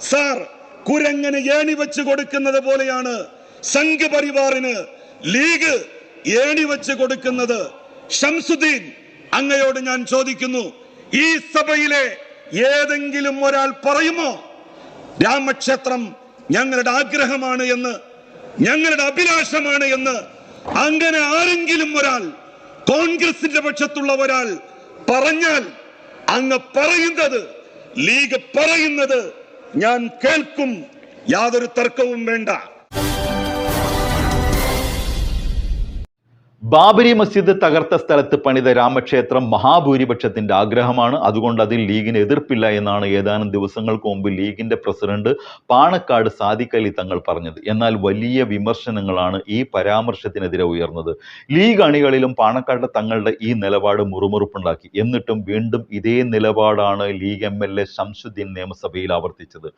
Sir കുരങ്ങന് ഏണി വെച്ച് കൊടുക്കുന്നത് പോലെയാണ് സംഘ് പരിവാറിന് ലീഗ് ഏണി വെച്ച് കൊടുക്കുന്നത്. ഷംസുദ്ദീൻ അങ്ങയോട് ഞാൻ ചോദിക്കുന്നു ഈ സഭയിലെ ഏതെങ്കിലും ഒരാൾ പറയുമോ? രാമക്ഷേത്രം ഞങ്ങളുടെ ആഗ്രഹമാണ് എന്ന് ഞങ്ങളുടെ അഭിലാഷമാണ് എന്ന് അങ്ങനെ ആരെങ്കിലും ഒരാൾ കോൺഗ്രസിന്റെ പക്ഷത്തുള്ള ഒരാൾ പറഞ്ഞാൽ അങ്ങ് പറയുന്നത് ലീഗ് പറയുന്നത് ഞാൻ കേൾക്കും. യാതൊരു തർക്കവും വേണ്ട. ബാബരി മസ്ജിദ് തകർത്ത സ്ഥലത്ത് പണിത രാമക്ഷേത്രം മഹാഭൂരിപക്ഷത്തിന്റെ ആഗ്രഹമാണ്. അതുകൊണ്ട് അതിൽ ലീഗിന് എതിർപ്പില്ല എന്നാണ് ഏതാനും ദിവസങ്ങൾക്ക് മുമ്പ് ലീഗിന്റെ പ്രസിഡന്റ് പാണക്കാട് സാദിഖലി തങ്ങൾ പറഞ്ഞത്. എന്നാൽ വലിയ വിമർശനങ്ങളാണ് ഈ പരാമർശത്തിനെതിരെ ഉയർന്നത്. ലീഗ് അണികളിലും പാണക്കാട് തങ്ങളുടെ ഈ നിലപാട് മുറുമുറുപ്പുണ്ടാക്കി. എന്നിട്ടും വീണ്ടും ഇതേ നിലപാടാണ് League M L A Shamsuddin നിയമസഭയിൽ ആവർത്തിച്ചത്.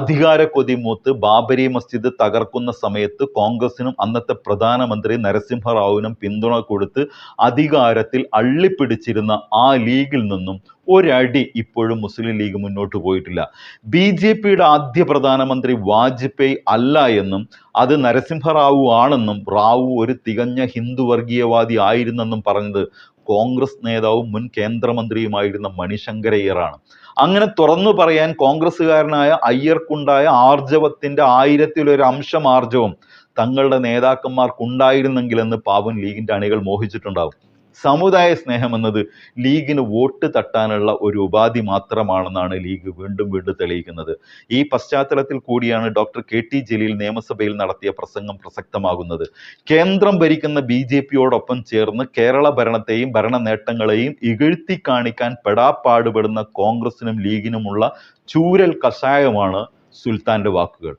അധികാര കൊതിമൂത്ത് ബാബരി മസ്ജിദ് തകർക്കുന്ന സമയത്ത് കോൺഗ്രസിനും അന്നത്തെ പ്രധാനമന്ത്രി നരസിംഹറാവുവിനും പിന്തുണ കൊടുത്ത് അധികാരത്തിൽ അള്ളിപ്പിടിച്ചിരുന്ന ആ ലീഗിൽ നിന്നും ഒരടി ഇപ്പോഴും മുസ്ലിം ലീഗ് മുന്നോട്ട് പോയിട്ടില്ല. ബി ജെ പിയുടെ ആദ്യ പ്രധാനമന്ത്രി വാജ്പേയി അല്ല എന്നും അത് നരസിംഹറാവു ആണെന്നും റാവു ഒരു തികഞ്ഞ ഹിന്ദു വർഗീയവാദി ആയിരുന്നെന്നും പറഞ്ഞത് കോൺഗ്രസ് നേതാവും മുൻ കേന്ദ്രമന്ത്രിയുമായിരുന്ന മണിശങ്കരയ്യറാണ്. അങ്ങനെ തുറന്നു പറയാൻ കോൺഗ്രസ്സുകാരനായ അയ്യർക്കുണ്ടായ ആർജവത്തിന്റെ ആയിരത്തിലൊരു അംശം ആർജവം തങ്ങളുടെ നേതാക്കന്മാർക്കുണ്ടായിരുന്നെങ്കിലെന്ന് പാവൻ ലീഗിന്റെ അണികൾ മോഹിച്ചിട്ടുണ്ടാവും. സമുദായ സ്നേഹം എന്നത് ലീഗിന് വോട്ട് തട്ടാനുള്ള ഒരു ഉപാധി മാത്രമാണെന്നാണ് ലീഗ് വീണ്ടും വീണ്ടും തെളിയിക്കുന്നത്. ഈ പശ്ചാത്തലത്തിൽ കൂടിയാണ് ഡോക്ടർ കെ ടി ജലീൽ നിയമസഭയിൽ നടത്തിയ പ്രസംഗം പ്രസക്തമാകുന്നത്. കേന്ദ്രം ഭരിക്കുന്ന ബി ജെ പിയോടൊപ്പം ചേർന്ന് കേരള ഭരണത്തെയും ഭരണ നേട്ടങ്ങളെയും ഇകഴ്ത്തി കാണിക്കാൻ പെടാപ്പാടുപെടുന്ന കോൺഗ്രസിനും ലീഗിനുമുള്ള ചൂരൽ കഷായമാണ് സുൽത്താന്റെ വാക്കുകൾ.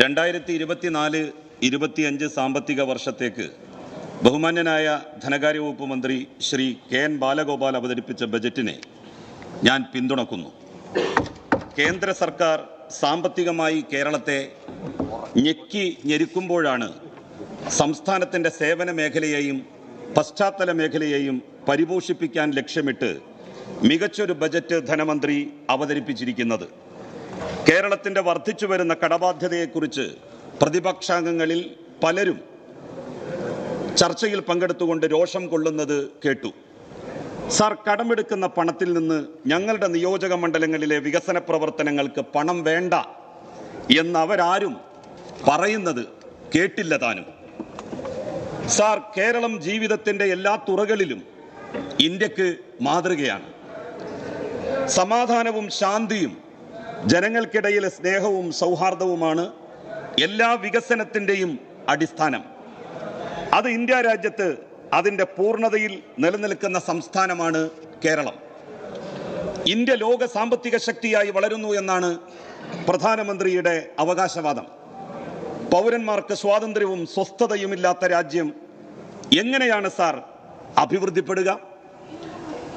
രണ്ടായിരത്തി ഇരുപത്തിനാല് ഇരുപത്തിയഞ്ച് സാമ്പത്തിക വർഷത്തേക്ക് ബഹുമാന്യനായ ധനകാര്യ വകുപ്പ് മന്ത്രി ശ്രീ കെ എൻ ബാലഗോപാൽ അവതരിപ്പിച്ച ബജറ്റിനെ ഞാൻ പിന്തുണക്കുന്നു. കേന്ദ്ര സർക്കാർ സാമ്പത്തികമായി കേരളത്തെ ഞെക്കി ഞെരുക്കുമ്പോഴാണ് സംസ്ഥാനത്തിന്റെ സേവന മേഖലയെയും പശ്ചാത്തല മേഖലയെയും പരിപോഷിപ്പിക്കാൻ ലക്ഷ്യമിട്ട് മികച്ചൊരു ബജറ്റ് ധനമന്ത്രി അവതരിപ്പിച്ചിരിക്കുന്നത്. കേരളത്തിന്റെ വർദ്ധിച്ചു വരുന്ന കടബാധ്യതയെക്കുറിച്ച് പ്രതിപക്ഷാംഗങ്ങളിൽ പലരും ചർച്ചയിൽ പങ്കെടുത്തുകൊണ്ട് രോഷം കൊള്ളുന്നത് കേട്ടു. സാർ കടമെടുക്കുന്ന പണത്തിൽ നിന്ന് ഞങ്ങളുടെ നിയോജക മണ്ഡലങ്ങളിലെ വികസന പ്രവർത്തനങ്ങൾക്ക് പണം വേണ്ട എന്ന് അവരാരും പറയുന്നത് കേട്ടില്ല താനും. സാർ കേരളം ജീവിതത്തിന്റെ എല്ലാ തുറകളിലും ഇന്ത്യയ്ക്ക് മാതൃകയാണ്. സമാധാനവും ശാന്തിയും ജനങ്ങൾക്കിടയിലെ സ്നേഹവും സൗഹാർദ്ദവുമാണ് എല്ലാ വികസനത്തിന്റെയും അടിസ്ഥാനം. അത് ഇന്ത്യ രാജ്യത്ത് അതിന്റെ പൂർണതയിൽ നിലനിൽക്കുന്ന സംസ്ഥാനമാണ് കേരളം. ഇന്ത്യ ലോക സാമ്പത്തിക ശക്തിയായി വളരുന്നു എന്നാണ് പ്രധാനമന്ത്രിയുടെ അവകാശവാദം. പൗരന്മാർക്ക് സ്വാതന്ത്ര്യവും സ്വസ്ഥതയുമില്ലാത്ത രാജ്യം എങ്ങനെയാണ് സാർ അഭിവൃദ്ധിപ്പെടുക?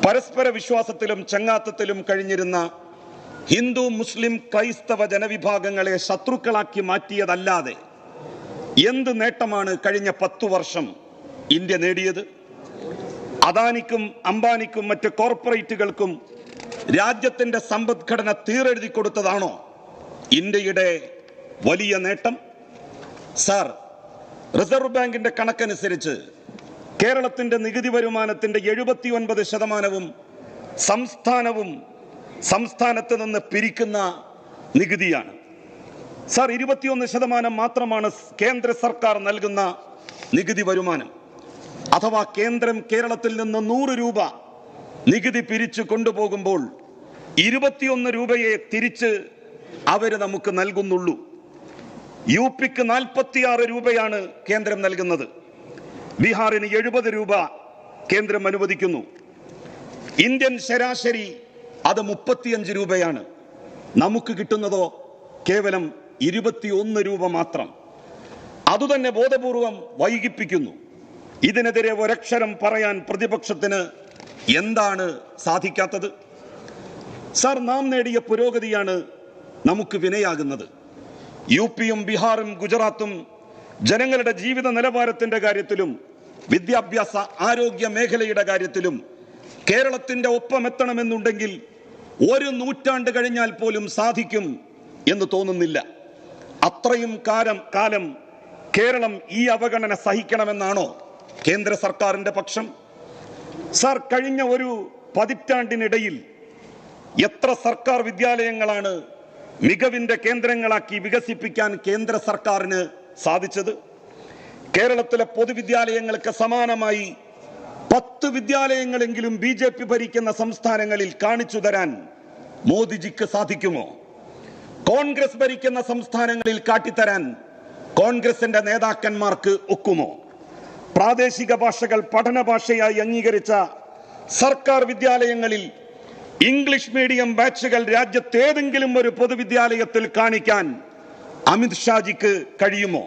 പരസ്പര വിശ്വാസത്തിലും ചങ്ങാത്തത്തിലും കഴിഞ്ഞിരുന്ന ഹിന്ദു മുസ്ലിം ക്രൈസ്തവ ജനവിഭാഗങ്ങളെ ശത്രുക്കളാക്കി മാറ്റിയതല്ലാതെ എന്ത് നേട്ടമാണ് കഴിഞ്ഞ പത്തു വർഷം ഇന്ത്യ നേടിയത്? അദാനിക്കും അംബാനിക്കും മറ്റ് കോർപ്പറേറ്റുകൾക്കും രാജ്യത്തിന്റെ സമ്പദ്ഘടന തീരെഴുതി കൊടുത്തതാണോ ഇന്ത്യയുടെ വലിയ നേട്ടം? സാർ റിസർവ് ബാങ്കിന്റെ കണക്കനുസരിച്ച് കേരളത്തിന്റെ നികുതി വരുമാനത്തിന്റെ എഴുപത്തി ഒൻപത് ശതമാനവും സംസ്ഥാനവും സംസ്ഥാനത്ത് നിന്ന് പിരിക്കുന്ന നികുതിയാണ്. സാർ ഇരുപത്തിയൊന്ന് ശതമാനം മാത്രമാണ് കേന്ദ്ര സർക്കാർ നൽകുന്ന നികുതി വരുമാനം. അഥവാ കേന്ദ്രം കേരളത്തിൽ നിന്ന് നൂറ് രൂപ നികുതി പിരിച്ചു കൊണ്ടുപോകുമ്പോൾ ഇരുപത്തിയൊന്ന് രൂപയെ തിരിച്ച് അവർ നമുക്ക് നൽകുന്നുള്ളൂ. യു പിക്ക് നാൽപ്പത്തിയാറ് രൂപയാണ് കേന്ദ്രം നൽകുന്നത്. ബീഹാറിന് എഴുപത് രൂപ കേന്ദ്രം അനുവദിക്കുന്നു. ഇന്ത്യൻ ശരാശരി അത് മുപ്പത്തിയഞ്ച് രൂപയാണ്. നമുക്ക് കിട്ടുന്നതോ കേവലം ഇരുപത്തിയൊന്ന് രൂപ മാത്രം. അതുതന്നെ ബോധപൂർവം വൈകിപ്പിക്കുന്നു. ഇതിനെതിരെ ഒരക്ഷരം പറയാൻ പ്രതിപക്ഷത്തിന് എന്താണ് സാധിക്കാത്തത്? സാർ നാം നേടിയ പുരോഗതിയാണ് നമുക്ക് വിനയാകുന്നത്. യു പിയും ബീഹാറും ഗുജറാത്തും ജനങ്ങളുടെ ജീവിത നിലവാരത്തിന്റെ കാര്യത്തിലും വിദ്യാഭ്യാസ ആരോഗ്യ മേഖലയുടെ കാര്യത്തിലും കേരളത്തിന്റെ ഒപ്പം എത്തണമെന്നുണ്ടെങ്കിൽ ഒരു നൂറ്റാണ്ട് കഴിഞ്ഞാൽ പോലും സാധിക്കും എന്ന് തോന്നുന്നില്ല. അത്രയും കാലം കാലം കേരളം ഈ അവഗണന സഹിക്കണമെന്നാണോ കേന്ദ്ര സർക്കാരിന്റെ പക്ഷം? സാർ കഴിഞ്ഞ ഒരു പതിറ്റാണ്ടിനിടയിൽ എത്ര സർക്കാർ വിദ്യാലയങ്ങളാണ് മികവിന്റെ കേന്ദ്രങ്ങളാക്കി വികസിപ്പിക്കാൻ കേന്ദ്ര സർക്കാരിന് സാധിച്ചത്? കേരളത്തിലെ പൊതുവിദ്യാലയങ്ങൾക്ക് സമാനമായി പത്ത് വിദ്യാലയങ്ങളെങ്കിലും ബി ജെ പി ഭരിക്കുന്ന സംസ്ഥാനങ്ങളിൽ കാണിച്ചു തരാൻ മോദിജിക്ക് സാധിക്കുമോ? കോൺഗ്രസ് ഭരിക്കുന്ന സംസ്ഥാനങ്ങളിൽ കാട്ടിത്തരാൻ കോൺഗ്രസിന്റെ നേതാക്കന്മാർക്ക് ഒക്കുമോ? പ്രാദേശിക ഭാഷകൾ പഠന ഭാഷയായി അംഗീകരിച്ച സർക്കാർ വിദ്യാലയങ്ങളിൽ ഇംഗ്ലീഷ് മീഡിയം ബാച്ചുകൾ രാജ്യത്തേതെങ്കിലും ഒരു പൊതുവിദ്യാലയത്തിൽ കാണിക്കാൻ അമിത് ഷാജിക്ക് കഴിയുമോ?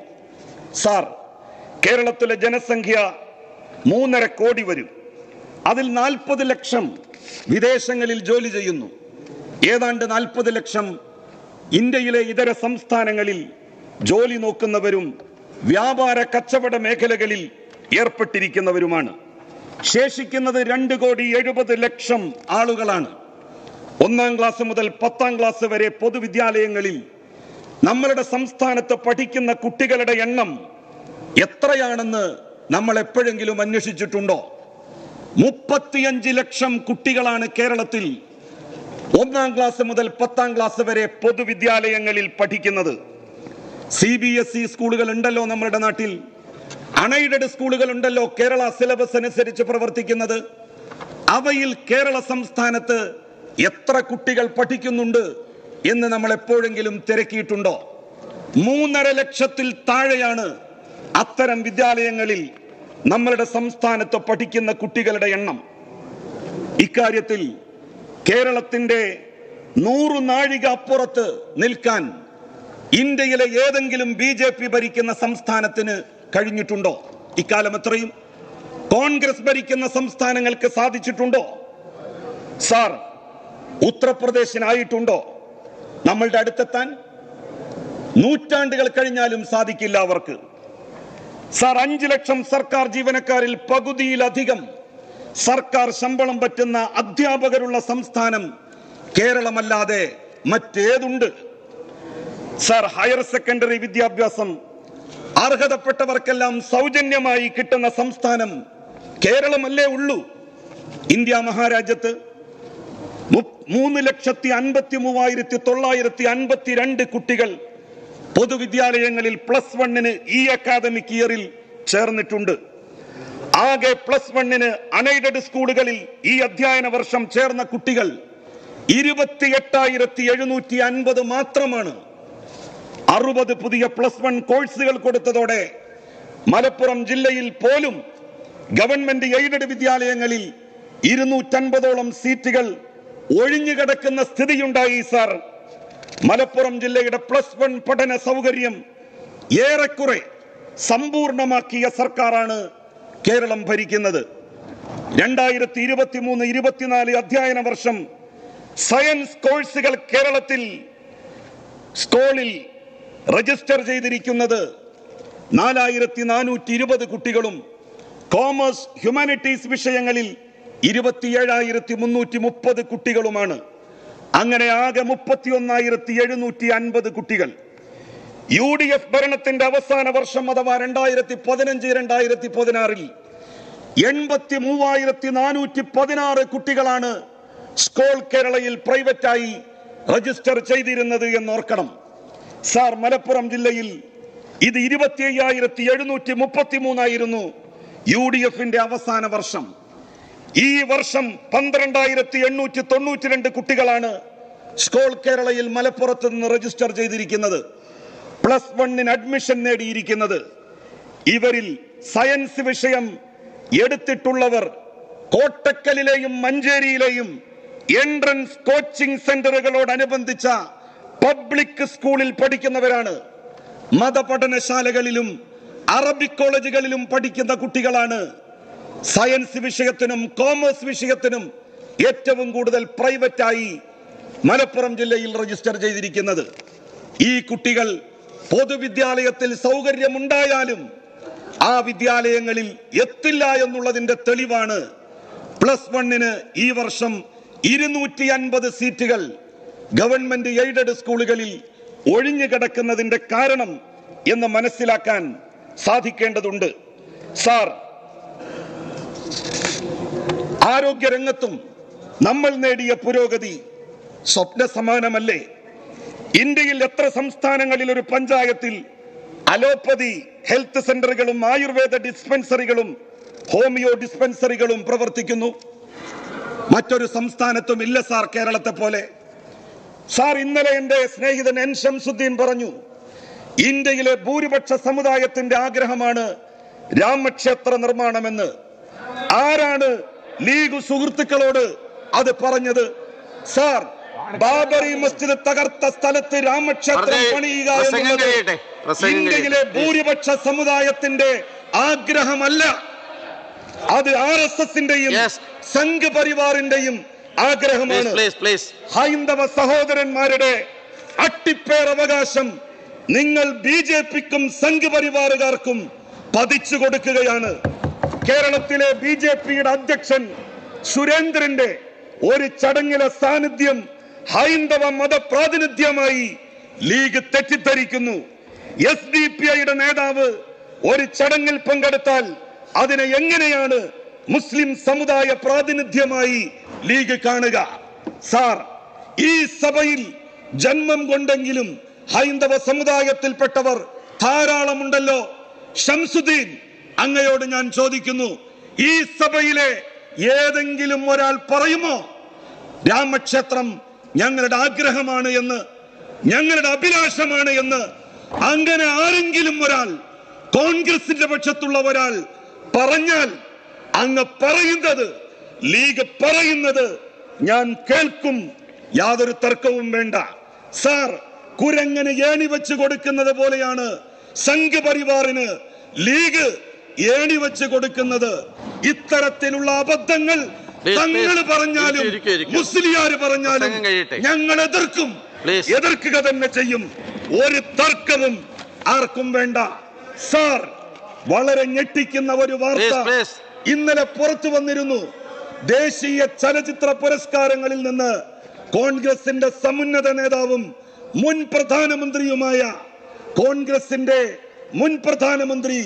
സാർ കേരളത്തിലെ ജനസംഖ്യ മൂന്നര കോടി വരും. അതിൽ നാൽപ്പത് ലക്ഷം വിദേശങ്ങളിൽ ജോലി ചെയ്യുന്നു. ഏതാണ്ട് നാൽപ്പത് ലക്ഷം ഇന്ത്യയിലെ ഇതര സംസ്ഥാനങ്ങളിൽ ജോലി നോക്കുന്നവരും വ്യാപാര കച്ചവട മേഖലകളിൽ ഏർപ്പെട്ടിരിക്കുന്നവരുമാണ്. ശേഷിക്കുന്നത് രണ്ട് കോടി എഴുപത് ലക്ഷം ആളുകളാണ്. ഒന്നാം ക്ലാസ് മുതൽ പത്താം ക്ലാസ് വരെ പൊതുവിദ്യാലയങ്ങളിൽ നമ്മളുടെ സംസ്ഥാനത്ത് പഠിക്കുന്ന കുട്ടികളുടെ എണ്ണം എത്രയാണെന്ന് നമ്മൾ എപ്പോഴെങ്കിലും അന്വേഷിച്ചിട്ടുണ്ടോ? മുപ്പത്തിയഞ്ച് ലക്ഷം കുട്ടികളാണ് കേരളത്തിൽ ഒന്നാം ക്ലാസ് മുതൽ പത്താം ക്ലാസ് വരെ പൊതുവിദ്യാലയങ്ങളിൽ പഠിക്കുന്നത്. സി ബി എസ് ഇ സ്കൂളുകൾ ഉണ്ടല്ലോ നമ്മുടെ നാട്ടിൽ. അണൈഡഡ് സ്കൂളുകൾ ഉണ്ടല്ലോ കേരള സിലബസ് അനുസരിച്ച് പ്രവർത്തിക്കുന്നത്. അവയിൽ കേരള സംസ്ഥാനത്ത് എത്ര കുട്ടികൾ പഠിക്കുന്നുണ്ട് എന്ന് നമ്മൾ എപ്പോഴെങ്കിലും തിരക്കിയിട്ടുണ്ടോ? മൂന്നര ലക്ഷത്തിൽ താഴെയാണ് അത്തരം വിദ്യാലയങ്ങളിൽ നമ്മളുടെ സംസ്ഥാനത്ത് പഠിക്കുന്ന കുട്ടികളുടെ എണ്ണം ഇക്കാര്യത്തിൽ കേരളത്തിന്റെ നൂറു നാഴിക അപ്പുറത്ത് നിൽക്കാൻ ഇന്ത്യയിലെ ഏതെങ്കിലും ബി ജെ പി ഭരിക്കുന്ന സംസ്ഥാനത്തിന് കഴിഞ്ഞിട്ടുണ്ടോ? ഇക്കാലം എത്രയും? കോൺഗ്രസ് ഭരിക്കുന്ന സംസ്ഥാനങ്ങൾക്ക് സാധിച്ചിട്ടുണ്ടോ? സാർ ഉത്തർപ്രദേശിനായിട്ടുണ്ടോ? നമ്മളുടെ അടുത്തെത്താൻ നൂറ്റാണ്ടുകൾ കഴിഞ്ഞാലും സാധിക്കില്ല അവർക്ക്. സാർ അഞ്ചു ലക്ഷം സർക്കാർ ജീവനക്കാരിൽ പകുതിയിലധികം സർക്കാർ ശമ്പളം പറ്റുന്ന അധ്യാപകരുള്ള സംസ്ഥാനം കേരളമല്ലാതെ മറ്റേതുണ്ട്. സാർ ഹയർ സെക്കൻഡറി വിദ്യാഭ്യാസം അർഹതപ്പെട്ടവർക്കെല്ലാം സൗജന്യമായി കിട്ടുന്ന സംസ്ഥാനം കേരളമല്ലേ ഉള്ളൂ. ഇന്ത്യ മഹാരാജ്യത്ത് മൂന്ന് ലക്ഷത്തി അൻപത്തി മൂവായിരത്തി തൊള്ളായിരത്തി അൻപത്തി രണ്ട് കുട്ടികൾ പൊതുവിദ്യാലയങ്ങളിൽ പ്ലസ് വണ്ണിന് ഈ അക്കാദമിക് ഇയറിൽ ചേർന്നിട്ടുണ്ട്. ആകെ പ്ലസ് വണ്ണിന് അൺഎയ്ഡഡ് സ്കൂളുകളിൽ ഈ അധ്യയന വർഷം ചേർന്ന കുട്ടികൾ ഇരുപത്തി എട്ടായിരത്തി എഴുന്നൂറ്റി അൻപത് മാത്രമാണ്. അറുപത് പുതിയ പ്ലസ് വൺ കോഴ്സുകൾ കൊടുത്തതോടെ മലപ്പുറം ജില്ലയിൽ പോലും ഗവൺമെന്റ് എയ്ഡഡ് വിദ്യാലയങ്ങളിൽ ഇരുന്നൂറ്റൻപതോളം സീറ്റുകൾ ഒഴിഞ്ഞുകിടക്കുന്ന സ്ഥിതിയുണ്ടായി സാർ. മലപ്പുറം ജില്ലയുടെ പ്ലസ് വൺ പഠന സൗകര്യം ഏറെക്കുറെ സമ്പൂർണമാക്കിയ സർക്കാരാണ് കേരളം ഭരിക്കുന്നത്. രണ്ടായിരത്തി ഇരുപത്തി മൂന്ന് ഇരുപത്തിനാല് അധ്യയന വർഷം സയൻസ് കോഴ്സുകൾ കേരളത്തിൽ സ്കൂളിൽ രജിസ്റ്റർ ചെയ്തിരിക്കുന്നത് നാലായിരത്തി നാനൂറ്റി ഇരുപത് കുട്ടികളും കോമേഴ്സ് ഹ്യൂമാനിറ്റീസ് വിഷയങ്ങളിൽ ഇരുപത്തിയേഴായിരത്തി മുന്നൂറ്റി മുപ്പത് കുട്ടികളുമാണ്. അങ്ങനെ ആകെ മുപ്പത്തി ഒന്നായിരത്തി എഴുന്നൂറ്റി അൻപത് കുട്ടികൾ. യു ഡി എഫ് ഭരണത്തിന്റെ അവസാന വർഷം അഥവാ രണ്ടായിരത്തി പതിനഞ്ച് രണ്ടായിരത്തി പതിനാറിൽ എൺപത്തി മൂവായിരത്തി നാനൂറ്റി പതിനാറ് കുട്ടികളാണ് സ്കൂൾ കേരളയിൽ പ്രൈവറ്റായി രജിസ്റ്റർ ചെയ്തിരുന്നത് എന്നോർക്കണം. സാർ മലപ്പുറം ജില്ലയിൽ ഇത് ഇരുപത്തി അയ്യായിരത്തി എഴുന്നൂറ്റി മുപ്പത്തി മൂന്നായിരുന്നു യു ഡി എഫിന്റെ അവസാന വർഷം. ഈ വർഷം പന്ത്രണ്ടായിരത്തി എണ്ണൂറ്റി തൊണ്ണൂറ്റി രണ്ട് കുട്ടികളാണ് സ്കൂൾ കേരളയിൽ മലപ്പുറത്ത് നിന്ന് രജിസ്റ്റർ ചെയ്തിരിക്കുന്നത്. പ്ലസ് വണ്ണിന് അഡ്മിഷൻ നേടിയിരിക്കുന്നത്. ഇവരിൽ സയൻസ് വിഷയം എടുത്തിട്ടുള്ളവർ കോട്ടക്കലിലെയും മഞ്ചേരിയിലെയും എൻട്രൻസ് കോച്ചിംഗ് സെന്ററുകളോടനുബന്ധിച്ച പബ്ലിക് സ്കൂളിൽ പഠിക്കുന്നവരാണ്. മതപഠനശാലകളിലും അറബിക് കോളേജുകളിലും പഠിക്കുന്ന കുട്ടികളാണ്. സയൻസ് വിഷയത്തിനും കോമേഴ്സ് വിഷയത്തിനും ഏറ്റവും കൂടുതൽ പ്രൈവറ്റായി മലപ്പുറം ജില്ലയിൽ രജിസ്റ്റർ ചെയ്തിരിക്കുന്നത്. ഈ കുട്ടികൾ പൊതുവിദ്യാലയത്തിൽ സൗകര്യമുണ്ടായാലും ആ വിദ്യാലയങ്ങളിൽ എത്തില്ല എന്നുള്ളതിന്റെ തെളിവാണ്. പ്ലസ് വണ്ണിന് ഈ വർഷം ഇരുന്നൂറ്റി അൻപത് സീറ്റുകൾ ഗവൺമെന്റ് എയ്ഡഡ് സ്കൂളുകളിൽ ഒഴിഞ്ഞു കിടക്കുന്നതിന്റെ കാരണം എന്ന് മനസ്സിലാക്കാൻ സാധിക്കേണ്ടതുണ്ട്. സാർ ആരോഗ്യരംഗത്തും നമ്മൾ നേടിയ പുരോഗതി സ്വപ്ന സമാനമല്ലേ ഇന്ത്യയിൽ എത്ര സംസ്ഥാനങ്ങളിൽ ഒരു പഞ്ചായത്തിൽ അലോപ്പതി ഹെൽത്ത് സെന്ററുകളും ആയുർവേദ ഡിസ്പെൻസറികളും ഹോമിയോ ഡിസ്പെൻസറികളും പ്രവർത്തിക്കുന്നു? മറ്റൊരു സംസ്ഥാനത്തും ഇല്ല സാർ കേരളത്തെ പോലെ. സാർ ഇന്നലെ എന്റെ സ്നേഹിതൻ എൻ ഷംസുദ്ദീൻ പറഞ്ഞു ഇന്ത്യയിലെ ഭൂരിപക്ഷ സമുദായത്തിന്റെ ആഗ്രഹമാണ് രാമക്ഷേത്ര നിർമ്മാണമെന്ന്. ആരാണ് ലീഗ് സുഹൃത്തുക്കളോട് അത് പറഞ്ഞത്? സാർ ബാബറി മസ്ജിദ് തകർത്ത സ്ഥലത്ത് രാമക്ഷേത്രം പണിയുക എന്നുള്ളത് ഇന്ത്യയിലെ ഭൂരിപക്ഷ സമുദായത്തിന്റെ ആഗ്രഹമല്ല. അത് ആർ എസ് എസിന്റെയും സംഘപരിവാറിന്റെയും സംഘ് പരിവാറിന്റെയും ആഗ്രഹമാണ് ഹൈന്ദവ സഹോദരന്മാരുടെ അട്ടിപ്പേർ അവകാശം നിങ്ങൾ ബി ജെ പിക്കും സംഘ് പരിവാറുകാർക്കും പതിച്ചു കൊടുക്കുകയാണ്. കേരളത്തിലെ ബി ജെ പിയുടെ അധ്യക്ഷൻ സുരേന്ദ്രന്റെ ഒരു ചടങ്ങിലെ സാന്നിധ്യം ഹൈന്ദവ മത പ്രാതിനിധ്യമായി ലീഗ് തെറ്റിദ്ധരിക്കുന്നു. എസ് ഡി പി ഐയുടെ നേതാവ് ഒരു ചടങ്ങിൽ പങ്കെടുത്താൽ അതിനെ എങ്ങനെയാണ് മുസ്ലിം സമുദായ പ്രാതിനിധ്യമായി ലീഗ് കാണുക? സാർ ഈ സഭയിൽ ജന്മം കൊണ്ടെങ്കിലും ഹൈന്ദവ സമുദായത്തിൽപ്പെട്ടവർ ധാരാളമുണ്ടല്ലോ. ഷംസുദ്ദീൻ അങ്ങയോട് ഞാൻ ചോദിക്കുന്നു ഈ സഭയിലെ ഏതെങ്കിലും ഒരാൾ പറയുമോ? രാമക്ഷേത്രം ഞങ്ങളുടെ ആഗ്രഹമാണ് എന്ന് ഞങ്ങളുടെ അഭിലാഷമാണ് എന്ന് അങ്ങനെ ആരെങ്കിലും ഒരാൾ കോൺഗ്രസിന്റെ പക്ഷത്തുള്ള ഒരാൾ പറഞ്ഞാൽ അങ്ങ് പറയുന്നത് ലീഗ് പറയുന്നത് ഞാൻ കേൾക്കും യാതൊരു തർക്കവും വേണ്ട. സാർ കുരങ്ങനെ ഏണി വെച്ച് കൊടുക്കുന്നത് പോലെയാണ് സംഘപരിവാറിന് ലീഗ് ഏണി വെച്ച് കൊടുക്കുന്നത് ഇത്തരത്തിലുള്ള അബദ്ധങ്ങൾ തങ്ങൾ പറഞ്ഞാലും. മുസ്ലിയാര് പറഞ്ഞാലും ഞങ്ങൾ എതിർക്കും. എതിർക്കുക തന്നെ ചെയ്യും. ഒരു തർക്കവും ആർക്കും വേണ്ട. സാർ വളരെ ഞെട്ടിക്കുന്ന ഒരു വാർത്ത. ഇന്നലെ പുറത്തു വന്നിരുന്നു. ദേശീയ ചലച്ചിത്ര പുരസ്കാരങ്ങളിൽ നിന്ന് കോൺഗ്രസിന്റെ സമുന്നത നേതാവും മുൻ പ്രധാനമന്ത്രിയുമായ കോൺഗ്രസിന്റെ മുൻ പ്രധാനമന്ത്രി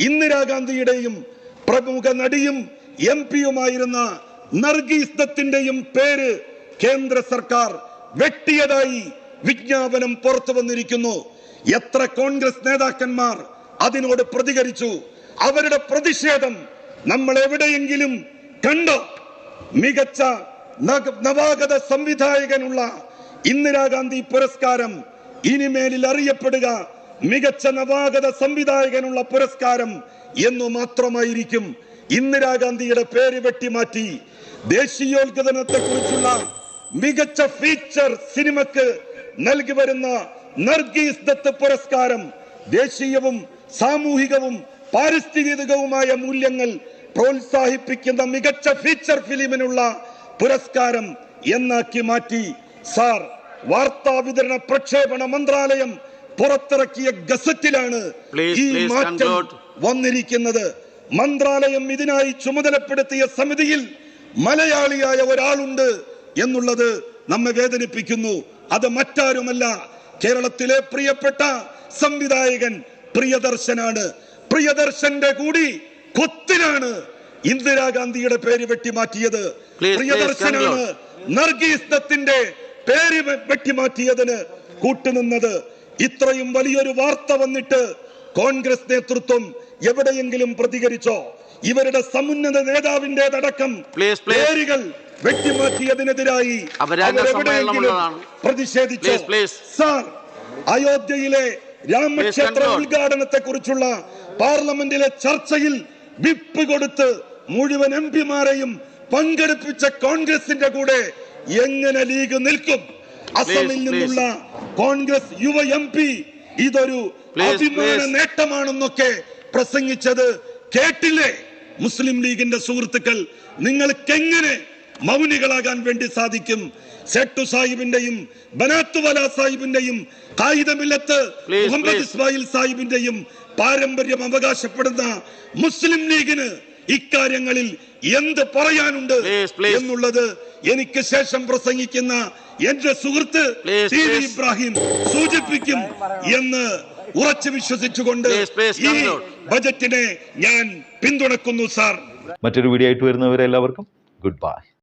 ഇന്ദിരാഗാന്ധിയുടെയും പ്രമുഖ നടിയും എം പിയുമായിരുന്ന നർഗീസ് ദത്തിന്റെയും പേര് കേന്ദ്ര സർക്കാർ വെട്ടിയതായി വിജ്ഞാപനം പുറത്തു വന്നിരിക്കുന്നു. എത്ര കോൺഗ്രസ് നേതാക്കന്മാർ അതിനോട് പ്രതികരിച്ചു? അവരുടെ പ്രതിഷേധം നമ്മൾ എവിടെയെങ്കിലും കണ്ടോ? മികച്ച നവാഗത സംവിധായകനുള്ള ഇന്ദിരാഗാന്ധി പുരസ്കാരം ഇനിമേലിൽ അറിയപ്പെടുക മികച്ച നവാഗത സംവിധായകനുള്ള പുരസ്കാരം എന്നു മാത്രമായിരിക്കും ഇന്ദിരാഗാന്ധിയുടെ പേര് വെട്ടിമാറ്റി ദേശീയോദ്ഗതനത്തെ കുറിച്ചുള്ള മികച്ച ഫീച്ചർ സിനിമക്ക് നൽകി വരുന്ന നർഗീസ് ദത്ത് പുരസ്കാരം ദേശീയവും സാമൂഹികവും പാരിസ്ഥിതികവുമായ മൂല്യങ്ങൾ പ്രോത്സാഹിപ്പിക്കുന്ന മികച്ച ഫീച്ചർ ഫിലിമിനുള്ള പുരസ്കാരം എന്നാക്കി മാറ്റി. സാർ വാർത്താ വിതരണ പ്രക്ഷേപണ മന്ത്രാലയം പുറത്തിറക്കിയ ഗസറ്റിലാണ് ഈ മാറ്റം വന്നിരിക്കുന്നത്. മന്ത്രാലയം ഇതിനായി ചുമതലപ്പെടുത്തിയ സമിതിയിൽ മലയാളിയായ ഒരാളുണ്ട് എന്നുള്ളത് നമ്മെ വേദനിപ്പിക്കുന്നു. അത് മറ്റാരുമല്ല. കേരളത്തിലെ പ്രിയപ്പെട്ട സംവിധായകൻ പ്രിയദർശനാണ്. പ്രിയദർശന്റെ കൂടി കൊത്തിനാണ് ഇന്ദിരാഗാന്ധിയുടെ പേര് വെട്ടിമാറ്റിയത്. പ്രിയദർശനാണ് നർഗീസ് ദത്തിന്റെ പേര് വെട്ടിമാറ്റിയതിന് കൂട്ടുനിന്നത്. ഇത്രയും വലിയൊരു വാർത്ത വന്നിട്ട് കോൺഗ്രസ് നേതൃത്വം എവിടെയെങ്കിലും പ്രതികരിച്ചോ ഇവരുടെ സമുന്നത നേതാവിന്റേതടക്കം. പേരുകൾ വെട്ടിമാറ്റിയതിനെതിരായി അപരാധ അവരെവിടെയെങ്കിലും പ്രതിഷേധിച്ചോ. സാർ അയോധ്യയിലെ രാമക്ഷേത്ര. ഉദ്ഘാടനത്തെ കുറിച്ചുള്ള പാർലമെന്റിലെ ചർച്ചയിൽ വിപ്പ് കൊടുത്ത് മുഴുവൻ എം പിമാരെയും പങ്കെടുപ്പിച്ച കോൺഗ്രസിന്റെ കൂടെ എങ്ങനെ ലീഗ് നിൽക്കും അസമിൽ നിന്നുള്ള കോൺഗ്രസ് യുവ എം പി ഇതൊരു അഭിമാന. നേട്ടമാണെന്നൊക്കെ പ്രസംഗിച്ചത് കേട്ടില്ലേ മുസ്ലിം ലീഗിന്റെ സുഹൃത്തുക്കൾ നിങ്ങൾക്ക് എങ്ങനെ മൗനികളാകാൻ വേണ്ടി സാധിക്കും സെട്ടു സാഹിബിന്റെയും ബനാത്തുവല സാഹിബിന്റെയും കായികമില്ലത്ത് മുഹമ്മദ് ഇസ്മായിൽ സാഹിബിന്റെയും പാരമ്പര്യം അവകാശപ്പെടുന്ന മുസ്ലിം ലീഗിന് ഇക്കാര്യങ്ങളിൽ എന്ത് പറയാനുണ്ട്. എന്നുള്ളത് എനിക്ക് ശേഷം പ്രസംഗിക്കുന്ന എന്റെ സുഹൃത്ത് Please, ടി വി ഇബ്രാഹിം സൂചിപ്പിക്കും എന്ന് ഉറച്ചു വിശ്വസിച്ചുകൊണ്ട് ഈ. ബജറ്റിനെ ഞാൻ പിന്തുണക്കുന്നു സാർ. മറ്റൊരു വീഡിയോ ആയിട്ട് വരുന്നവരെ എല്ലാവർക്കും ഗുഡ് ബൈ